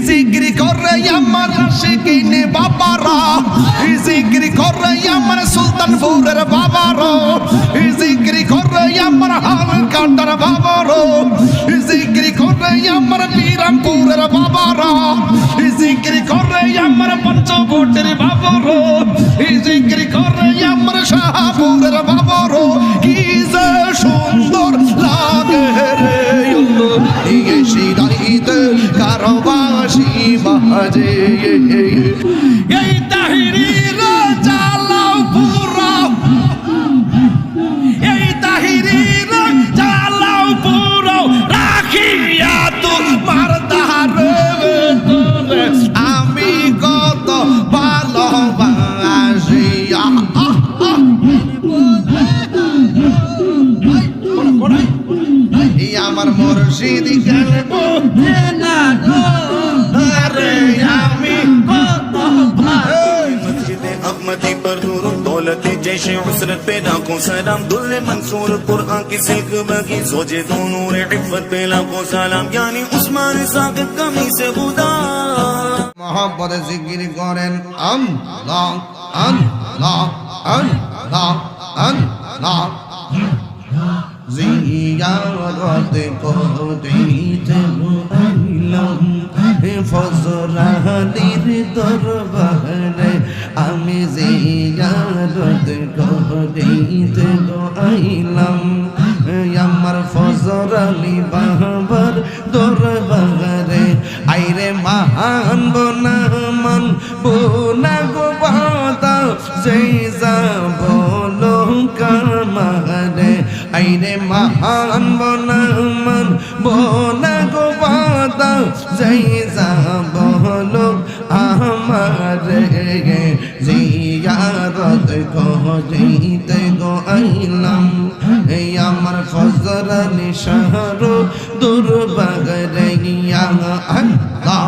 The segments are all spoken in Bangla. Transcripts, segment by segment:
জিগরি করে আমার আশিকিনে বাবারা। জিগরি করে আমার সুলতানপুরের বাবারো। জিগরি করে আমার হালকাটার বাবারো। জিগরি করে আমার বিরামপুরের বাবারা। জিগরি করে আমার পঞ্চবটের বাবারো। জিগরি করে বাজে এই তাহিরির জালাও পুরা এই তাহিরির জালাও পুরা রাখিয়া তোমার দারে আমি কত ভালোবাসি আহ, আহ, আহ। এই আমার মুর্শিদ গেলবো আরে حکمتی پر نور دولت جیش حسرت پہ لاکھوں سلام، دل منصور، قرآن کی سلک بگی سوجے تو نور عفت پہ لاکھوں سلام یعنی عثمان ساکت کمی سے خدا۔ محبت ذکر کریں ام لا ام لا ام لا ام لا জিয়ারত করতে আইলাম ফজরানির দরবারে আমি জিয়ারত করতে আইলাম আমার ফজরানি বাবার দরবারে আইরে মহান বোনা মন বোনা গো বাতা যেই যাব কামারে আইরে মহান বোনা মন বোনা গো বাতা যেই যাব আমারে। জিয়ারত করিতে গো আইলাম, এই আমার ফজর নিশার দুর্বাগরে গিয়া আল্লাহ।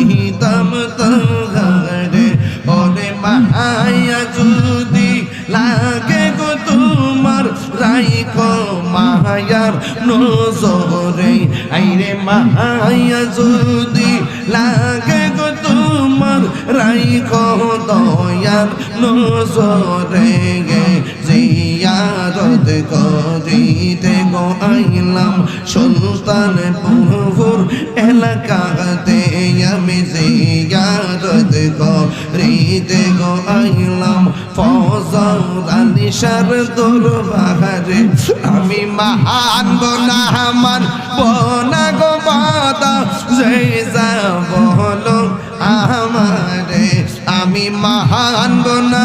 কহিতাম তাহারে ওরে মায়া যদি লাগে গো তোমার, রাইখো মায়ার নজরে। আইরে মায়া যদি লাগে গো তোমার, রাইখো দয়ার নজরে। গে জিয়ারত করিতে গো আইলাম সুলতান পুরপুর এলাকাতে। আমি জিয়ারত করিতে গো আইলাম ফজল আলিশার দরবারে। আমি মহান বনা আমার বনা গো বাদা যে যাব হলো আমারে। আমি মহান বনা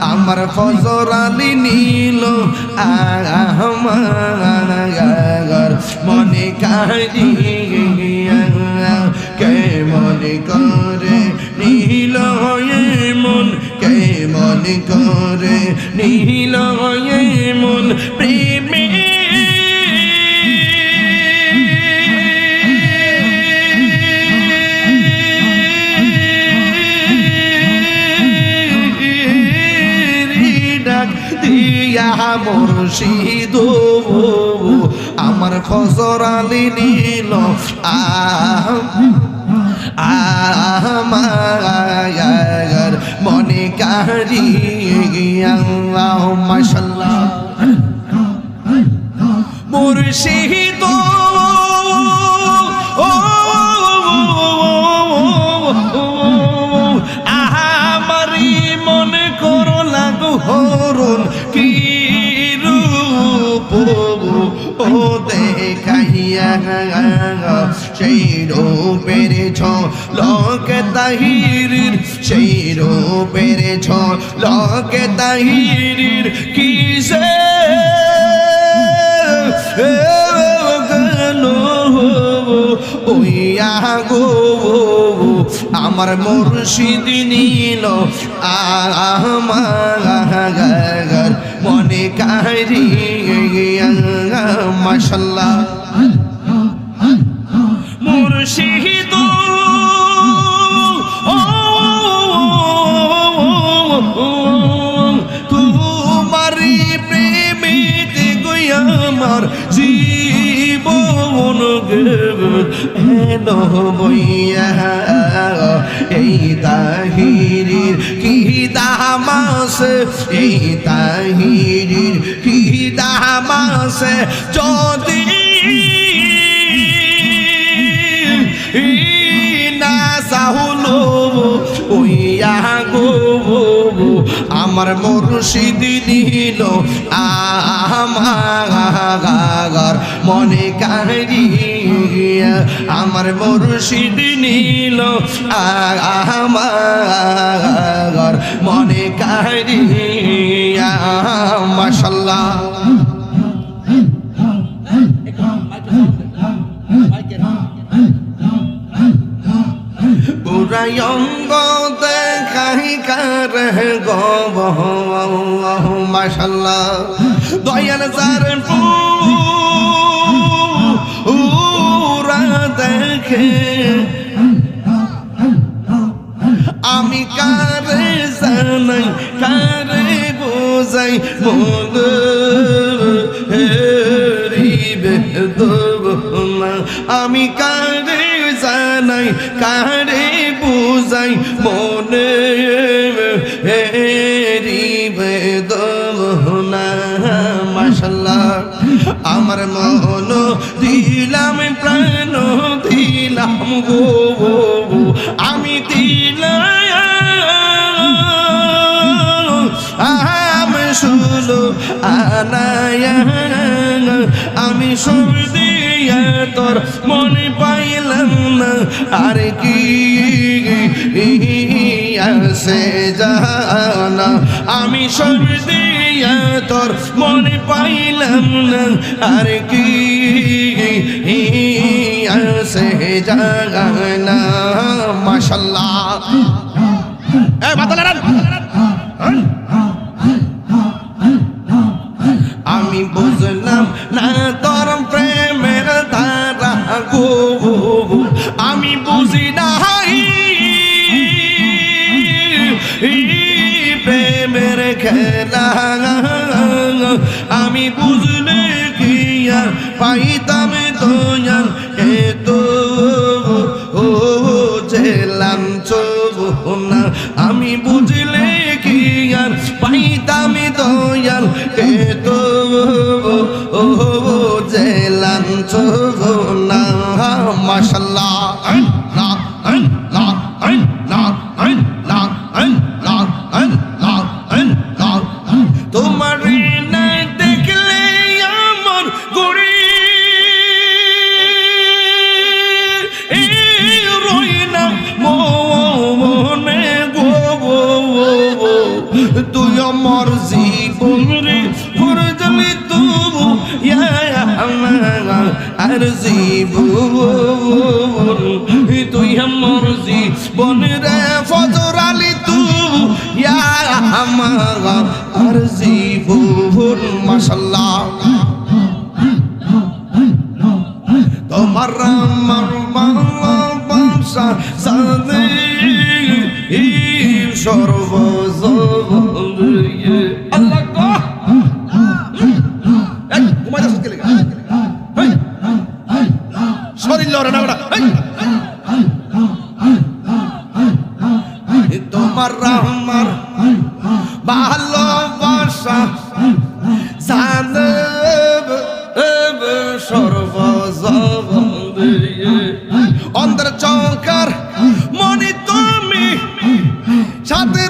আমার ফজর আলী নীল আমার মনে গিয়া কে মনে করে নীল মন, কে মনে করে নীল মন, প্রেমে মুর্শিদ আমার ফজর আলী নীল আমার মনে কারি আল্লাহ মাশাল্লাহ মুর্শিদ রূপের পেরেছ লোকে তাহিরির সেই রূপের ছ লোকে তাহিরির কিসে গেল ওই আগো আমার মুর্শিদ নীল আমার মনে কারি মাসাল্লাহ জীবন হেন বইয়া এই তাহিরির কি দামাস এই তাহিরির কি দামাস যদি না সাহুলো ওই আগো আমার মুর্শিদ নিল আমার মনে কারি আমার মুর্শিদ নিল আমার মনে কারি মাশাল্লাহ। পুরায়ঙ্গ দেখাই কার গব মাশাল্লাহ। দয়াল পুরা দেখে। আমি কারে জানাই, কারে বোঝাই মন হেরিবে না। আমি কারে জানাই কারে বোঝাই মনে হেরিবে আমার মন দিলাম, প্রাণ দিলাম গো আমি দিলাম শুনো আনায়া আমি সব তোর মনে আর কি আছে জানা আমি সব দিয়া তোর মনে পাইলাম না। আর কি আছে জানা মাশাল্লাহ। আমি বুঝলাম না দয়াল তুই অমর জীবন রে ফুরজলি তবু আর জীবন তুই অমর জীবন রে ফজরালি তবু আমার জীবন মাশাল্লাহ শরীর লড়ে অন্তর চৌকার মনি তুমি সাথে